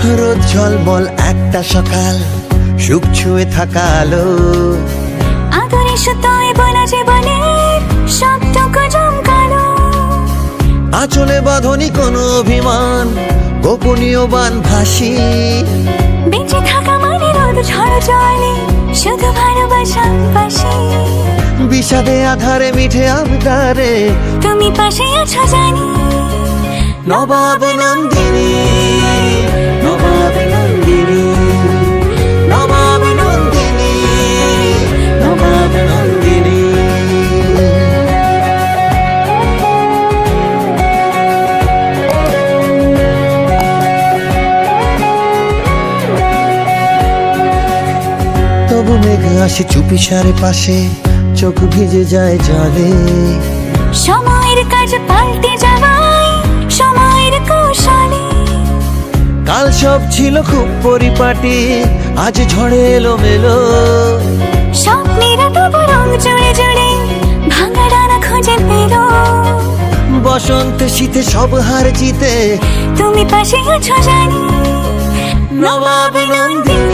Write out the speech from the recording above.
ঝলমল একটা সকাল সুখ ছুঁয়ে থাকা আলো। আদরে সুতোয় বলা জীবনের সবটুকু জমকালো। আঁচলে বাঁধনি কোনো অভিমান গোপনীয় বান ভাসি। বেঁচে থাকা মানে রোদ ঝড় জলে শুধু ভালোবাসা পাশে। বিষাদে আধারে মিঠে আবদারে। তুমি পাশে আছো জানি। নবাব নন্দিনী। তবু মেঘ আসে চুপি সারে পাশে চোখ ভিজে যায় জলে। সময়ের কাজ পাল্টে যাওয়ায় সময়ের কৌশলে। কাল সব ছিল খুব পরিপাটি আজ ঝড়ে এলো মেলো স্বপ্নেরা তবু রং জুড়ে জুড়ে ভাঙা ডানা খুঁজে পেল। বসন্ত শীতে সব হার জিতে। তুমি পাশে আছো জানি নবাব নন্দিনী।